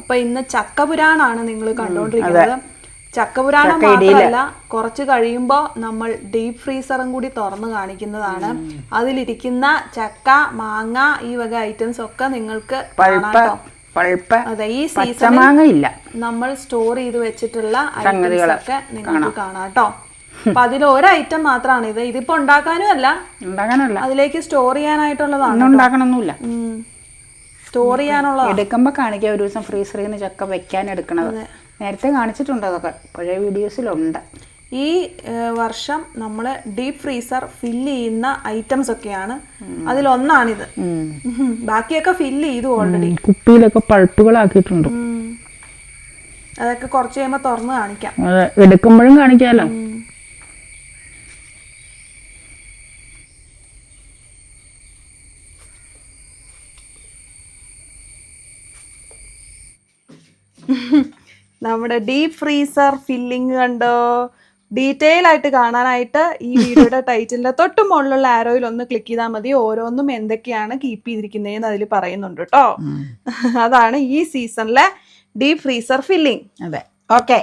അപ്പൊ ഇന്ന് ചക്കപുരാണാണ് നിങ്ങൾ കണ്ടോണ്ടിരിക്കുന്നത്. ചക്കപുരാണം മാത്രമല്ല കുറച്ച് കഴിയുമ്പോ നമ്മൾ ഡീപ് ഫ്രീസറും കൂടി തുറന്ന് കാണിക്കുന്നതാണ്. അതിലിരിക്കുന്ന ചക്ക മാങ്ങ ഈ വക ഐറ്റംസ് ഒക്കെ നിങ്ങൾക്ക് അതെ ഈ സീസൺ നമ്മൾ സ്റ്റോർ ചെയ്ത് വെച്ചിട്ടുള്ള ഐറ്റംസ് ഒക്കെ നിങ്ങൾക്ക് കാണാട്ടോ അപ്പൊ അതിൽ ഒരു ഐറ്റം മാത്രമാണ് ഇത്. ഇതിപ്പോ ഉണ്ടാക്കാനും അല്ല. അതിലേക്ക് സ്റ്റോർ ചെയ്യാനായിട്ടുള്ളതാണ് ഒന്നും ഉണ്ടാക്കണമൊന്നുമില്ല സ്റ്റോർ ചെയ്യാനുള്ള എടുക്കുമ്പോൾ കാണിക്കാം. ഒരു ദിവസം ഫ്രീസറിൽ നിന്ന് ചക്ക വെക്കാൻ എടുക്കണത്. നേരത്തെ കാണിച്ചിട്ടുണ്ട് അതൊക്കെ. പഴയ വീഡിയോസിലുണ്ട്. ഈ വർഷം നമ്മൾ ഡീപ് ഫ്രീസർ ഫില്ല് ചെയ്യുന്ന ഐറ്റംസ് ഒക്കെയാണ്. അതിലൊന്നാണിത്. ബാക്കിയൊക്കെ ഫില്ല് ചെയ്തു ഓൾറെഡി കുപ്പിയിലൊക്കെ പഴുപ്പുകളാക്കിയിട്ടുണ്ട്. അതൊക്കെ കുറച്ച് കഴിയുമ്പോൾ തുറന്ന് കാണിക്കാം. എടുക്കുമ്പോഴും കാണിക്കാലോ. നമ്മുടെ ഡീപ് ഫ്രീസർ ഫില്ലിംഗ് കണ്ടോ? ഡീറ്റെയിൽ ആയിട്ട് കാണാനായിട്ട് ഈ വീഡിയോയുടെ ടൈറ്റിലിന്റെ തൊട്ട് മുകളിലുള്ള ആരോയിൽ ഒന്ന് ക്ലിക്ക് ചെയ്താൽ മതി. ഓരോന്നും എന്തൊക്കെയാണ് കീപ്പ് ചെയ്തിരിക്കുന്നതെന്ന് അതിൽ പറയുന്നുണ്ട് കേട്ടോ അതാണ് ഈ സീസണിലെ ഡീപ് ഫ്രീസർ ഫില്ലിംഗ് അതെ. ഓക്കെ